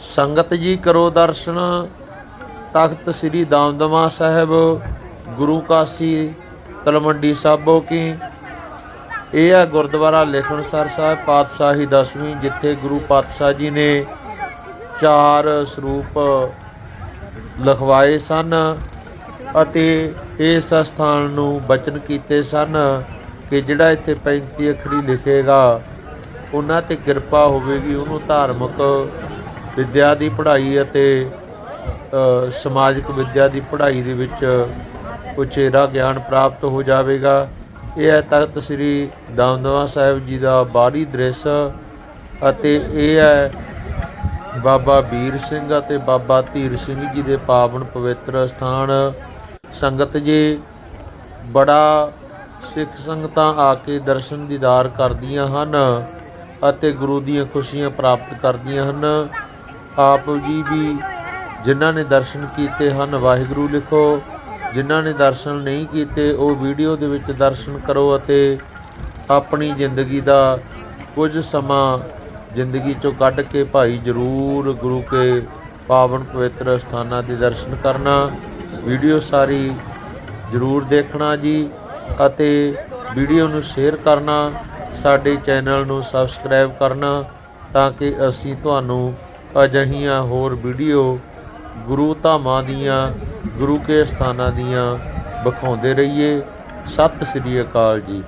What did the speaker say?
ਸੰਗਤ ਜੀ ਕਰੋ ਦਰਸ਼ਨ। ਤਖਤ ਸ੍ਰੀ ਦਮਦਮਾ ਸਾਹਿਬ, ਗੁਰੂ ਕਾਸੀ, ਤਲਵੰਡੀ ਸਾਬੋ ਕੀ। ਇਹ ਹੈ ਗੁਰਦੁਆਰਾ ਲੇਖਣਸਰ ਸਾਹਿਬ ਪਾਤਸ਼ਾਹੀ ਦਸਵੀਂ, ਜਿੱਥੇ ਗੁਰੂ ਪਾਤਸ਼ਾਹ ਜੀ ਨੇ ਚਾਰ ਸਰੂਪ ਲਿਖਵਾਏ ਸਨ ਅਤੇ ਇਸ ਸਥਾਨ ਨੂੰ ਬਚਨ ਕੀਤੇ ਸਨ ਕਿ ਜਿਹੜਾ ਇੱਥੇ 35 ਅੱਖਰੀ ਲਿਖੇਗਾ, ਉਹਨਾਂ ਤੇ ਕਿਰਪਾ ਹੋਵੇਗੀ, ਉਹਨੂੰ ਧਾਰਮਿਕ ਵਿੱਦਿਆ ਦੀ ਪੜ੍ਹਾਈ ਅਤੇ ਸਮਾਜਿਕ ਵਿੱਦਿਆ ਦੀ ਪੜ੍ਹਾਈ ਦੇ ਵਿੱਚ ਉਚੇਰਾ ਗਿਆਨ ਪ੍ਰਾਪਤ ਹੋ ਜਾਵੇਗਾ। ਇਹ ਹੈ ਤਖਤ ਸ੍ਰੀ ਦਮਦਮਾ ਸਾਹਿਬ ਜੀ ਦਾ ਬਾਹਰੀ ਦ੍ਰਿਸ਼ ਅਤੇ ਇਹ ਹੈ ਬਾਬਾ ਵੀਰ ਸਿੰਘ ਅਤੇ ਬਾਬਾ ਧੀਰ ਸਿੰਘ ਜੀ ਦੇ ਪਾਵਨ ਪਵਿੱਤਰ ਸਥਾਨ। ਸੰਗਤ ਜੀ, ਬੜਾ ਸਿੱਖ ਸੰਗਤਾਂ ਆ ਕੇ ਦਰਸ਼ਨ ਦੀਦਾਰ ਕਰਦੀਆਂ ਹਨ ਅਤੇ ਗੁਰੂ ਦੀਆਂ ਖੁਸ਼ੀਆਂ ਪ੍ਰਾਪਤ ਕਰਦੀਆਂ ਹਨ। ਆਪ ਜੀ ਵੀ ਜਿਨ੍ਹਾਂ ਨੇ ਦਰਸ਼ਨ ਕੀਤੇ ਹਨ, ਵਾਹਿਗੁਰੂ ਲਿਖੋ। ਜਿਨ੍ਹਾਂ ਨੇ ਦਰਸ਼ਨ ਨਹੀਂ ਕੀਤੇ, ਉਹ ਵੀਡੀਓ ਦੇ ਵਿੱਚ ਦਰਸ਼ਨ ਕਰੋ ਅਤੇ ਆਪਣੀ ਜ਼ਿੰਦਗੀ ਦਾ ਕੁਝ ਸਮਾਂ ਜ਼ਿੰਦਗੀ ਚੋਂ ਕੱਢ ਕੇ ਭਾਈ ਜਰੂਰ ਗੁਰੂ ਕੇ ਪਾਵਨ ਪਵਿੱਤਰ ਸਥਾਨਾਂ ਦੇ ਦਰਸ਼ਨ ਕਰਨਾ। ਵੀਡੀਓ ਸਾਰੀ ਜਰੂਰ ਦੇਖਣਾ ਜੀ ਅਤੇ ਵੀਡੀਓ ਨੂੰ ਸ਼ੇਅਰ ਕਰਨਾ, ਸਾਡੇ ਚੈਨਲ ਨੂੰ ਸਬਸਕ੍ਰਾਈਬ ਕਰਨਾ ਤਾਂ ਕਿ ਅਸੀਂ ਤੁਹਾਨੂੰ ਅਜਿਹੀਆਂ ਹੋਰ ਵੀਡੀਓ ਗੁਰੂ ਧਾਮਾਂ ਦੀਆਂ, ਗੁਰੂ ਕੇ ਸਥਾਨਾਂ ਦੀਆਂ ਵਿਖਾਉਂਦੇ ਰਹੀਏ। ਸਤਿ ਸ੍ਰੀ ਅਕਾਲ ਜੀ।